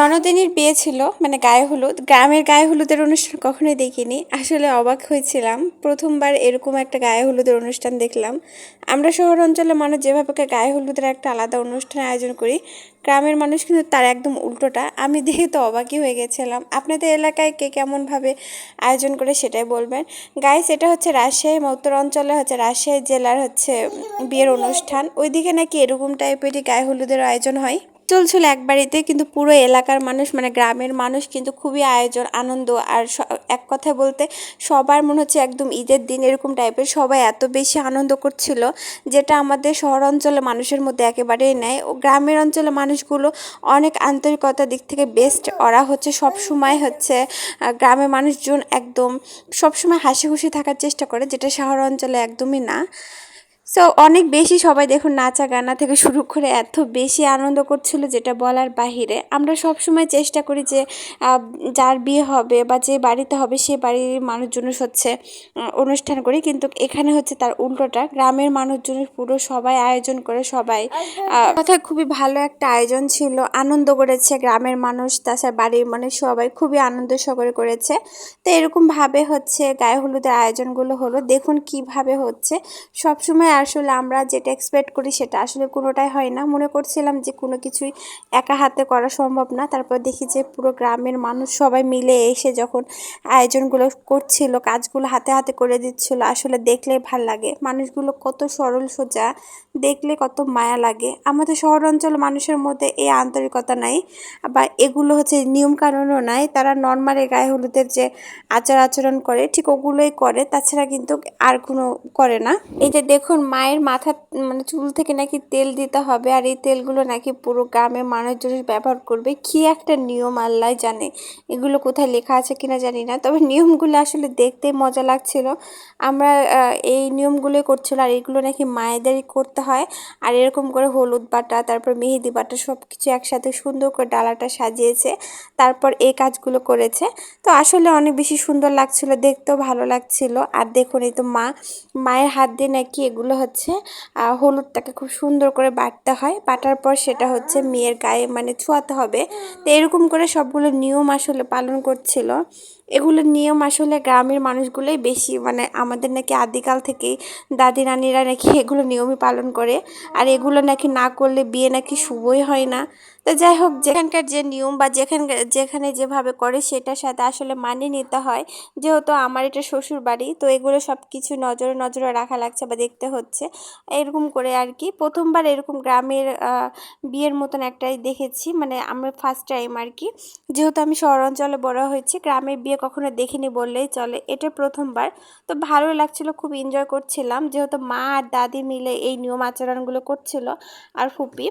ননদিনীর বিয়ে ছিল মানে গায়ে হলুদ, গ্রামের গায়ে হলুদের অনুষ্ঠান কখনোই দেখিনি। আসলে অবাক হয়েছিলাম, প্রথমবার এরকম একটা গায়ে হলুদের অনুষ্ঠান দেখলাম। আমরা শহর অঞ্চলের মানুষ যেভাবে গায়ে হলুদের একটা আলাদা অনুষ্ঠান আয়োজন করি, গ্রামের মানুষ কিন্তু তার একদম উল্টোটা। আমি দেখে তো অবাকই হয়ে গেছিলাম। আপনাদের এলাকায় কে কেমনভাবে আয়োজন করে সেটাই বলবেন। গায়ে সেটা হচ্ছে রাজশাহী উত্তর অঞ্চলে হচ্ছে রাজশাহী জেলার হচ্ছে বিয়ের অনুষ্ঠান। ওইদিকে নাকি এরকম টাইপেরই গায়ে হলুদের আয়োজন হয়। চলছিল এক বাড়িতে, কিন্তু পুরো এলাকার মানুষ মানে গ্রামের মানুষ কিন্তু খুবই আয়োজন, আনন্দ। আর এক কথা বলতে, সবার মনে হচ্ছে একদম ঈদের দিন এরকম টাইপের, সবাই এত বেশি আনন্দ করছিল, যেটা আমাদের শহর অঞ্চলে মানুষের মধ্যে একেবারেই নেয় ও গ্রামের অঞ্চলে মানুষগুলো অনেক আন্তরিকতার দিক থেকে বেস্ট ওরা হচ্ছে সব সময় হচ্ছে গ্রামের মানুষজন একদম সবসময় হাসি খুশি থাকার চেষ্টা করে, যেটা শহর অঞ্চলে একদমই না। সো অনেক বেশি সবাই দেখুন নাচা গানা থেকে শুরু করে এত বেশি আনন্দ করছিল যেটা বলার বাহিরে। আমরা সব সময় চেষ্টা করি যে যার বিয়ে হবে বা যে বাড়িতে হবে সে বাড়ির মানুষজন হচ্ছে অনুষ্ঠান করি। কিন্তু এখানে হচ্ছে তার উল্টোটা। গ্রামের মানুষজন পুরো সবাই আয়োজন করে সবাই কথা খুবই ভালো একটা আয়োজন ছিল। আনন্দ করেছে গ্রামের মানুষ, তাছাড়া বাড়ির মানুষ সবাই খুবই আনন্দ সহকারে করেছে। তো এরকমভাবে হচ্ছে গায়ে হলুদের আয়োজনগুলো হলো। দেখুন কীভাবে হচ্ছে। সবসময় আসলে আমরা যেটা এক্সপেক্ট করি সেটা আসলে কোনোটাই হয় না। মনে করছিলাম যে কোনো কিছুই একা হাতে করা সম্ভব না। তারপর দেখি যে পুরো গ্রামের মানুষ সবাই মিলে এসে যখন আয়োজনগুলো করছিল, কাজগুলো হাতে হাতে করে দিচ্ছিল, আসলে দেখলে ভালো লাগে। মানুষগুলো কত সরল সোজা, দেখলে কত মায়া লাগে। আমাদের শহর অঞ্চল মানুষের মধ্যে এই আন্তরিকতা নাই বা এগুলো হচ্ছে নিয়মকানুনও নাই। তারা নর্মালি গায়ে হলুদের যে আচার আচরণ করে, ঠিক ওগুলোই করে। তাছাড়া কিন্তু আর কোনো করে না। এই যে দেখুন মায়ের মাথা মানে চুল থেকে নাকি তেল দিতে হবে আর এই তেলগুলো নাকি পুরো গ্রামের মানুষজন ব্যবহার করবে। কি একটা নিয়ম আল্লাহ জানে। এগুলো কোথায় লেখা আছে কিনা জানি না। তবে নিয়মগুলো আসলে দেখতে মজা লাগছিল। আমরা এই নিয়মগুলোই করছিল আর এগুলো নাকি মায়েদেরই করতে হয়। আর এরকম করে হলুদ বাটা, তারপর মেহেদি বাটা সব কিছু একসাথে সুন্দর করে ডালাটা সাজিয়েছে। তারপর এই কাজগুলো করেছে। তো আসলে অনেক বেশি সুন্দর লাগছিল, দেখতেও ভালো লাগছিল। আর দেখুন এই তো মা, মায়ের হাত দিয়ে নাকি এগুলো হচ্ছে হলুদটাকে খুব সুন্দর করে বাটতে হয়। বাটার পর সেটা হচ্ছে মেয়ের গায়ে মানে ছোঁয়াতে হবে। তো এরকম করে সবগুলো নিয়ম আসলে পালন করছিল। এগুলো নিয়ম আসলে গ্রামের মানুষগুলোই বেশি মানে আমাদের নাকি আদিকাল থেকেই দাদি নানিরা নাকি এগুলো নিয়মই পালন করে। আর এগুলো নাকি না করলে বিয়ে নাকি শুভই হয় না। তো যাই হোক, যেখানকার যে নিয়ম বা যেখানকার যেখানে যেভাবে করে সেটার সাথে আসলে মানিয়ে নিতে হয়। যেহেতু আমার এটা শ্বশুর বাড়ি তো এগুলো সব কিছু নজরে নজরে রাখা লাগছে বা দেখতে হচ্ছে। এরকম করে আর কি। প্রথমবার এরকম গ্রামের বিয়ের মতন একটাই দেখেছি। মানে আমি ফার্স্ট টাইম আর কি। যেহেতু আমি শহর অঞ্চলে বড় হয়েছি গ্রামের বিয়ে কখনো দেখিনি বললেই চলে, এটা প্রথমবার। তো ভালো লাগছিল, খুব এনজয় করছিলাম। যেহেতু মা আর দাদি মিলে এই নিয়ম আচরণগুলো করছিল আর ফুপি।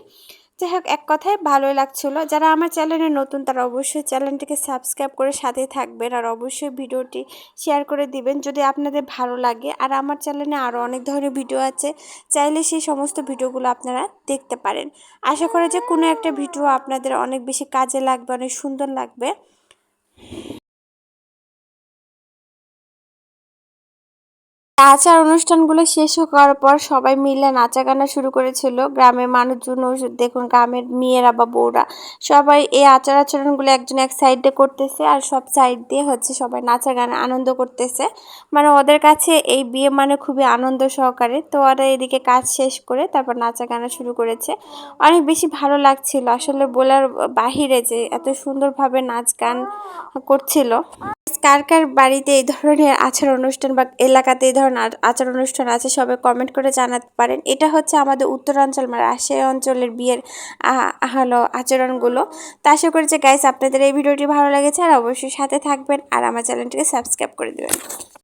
যাই হোক, এক কথায় ভালোই লাগছিল। যারা আমার চ্যানেলে নতুন, তারা অবশ্যই চ্যানেলটিকে সাবস্ক্রাইব করে সাথে থাকবেন আর অবশ্যই ভিডিওটি শেয়ার করে দিবেন যদি আপনাদের ভালো লাগে। আর আমার চ্যানেলে আরও অনেক ধরনের ভিডিও আছে, চাইলে সেই সমস্ত ভিডিওগুলো আপনারা দেখতে পারেন। আশা করি যে কোনো একটা ভিডিও আপনাদের অনেক বেশি কাজে লাগবে, অনেক সুন্দর লাগবে। আচার অনুষ্ঠানগুলো শেষ হওয়ার পর সবাই মিলে নাচা গানা শুরু করেছিল। গ্রামের মানুষজন দেখুন গ্রামের মেয়েরা বা বউরা সবাই এই আচার আচরণগুলো একজন এক সাইডে করতেছে আর সব সাইড দিয়ে হচ্ছে সবাই নাচা গানা আনন্দ করতেছে। মানে ওদের কাছে এই বিয়ে মানে খুবই আনন্দ সহকারে। তো ওরা এদিকে কাজ শেষ করে তারপর নাচা গানা শুরু করেছে। অনেক বেশি ভালো লাগছিল। আসলে বলার বাহিরে যে এত সুন্দরভাবে নাচ গান করছিল। কার কার বাড়িতে এই ধরনের আচার অনুষ্ঠান বা এলাকাতে এই ধরনের আচার অনুষ্ঠান আছে সবে কমেন্ট করে জানাতে পারেন। এটা হচ্ছে আমাদের উত্তরাঞ্চল বা রাশিয়া অঞ্চলের বিয়ের হলো আচরণগুলো। তা আশা করি যে গাইস আপনাদের এই ভিডিওটি ভালো লেগেছে, আর অবশ্যই সাথে থাকবেন আর আমার চ্যানেলটিকে সাবস্ক্রাইব করে দেবেন।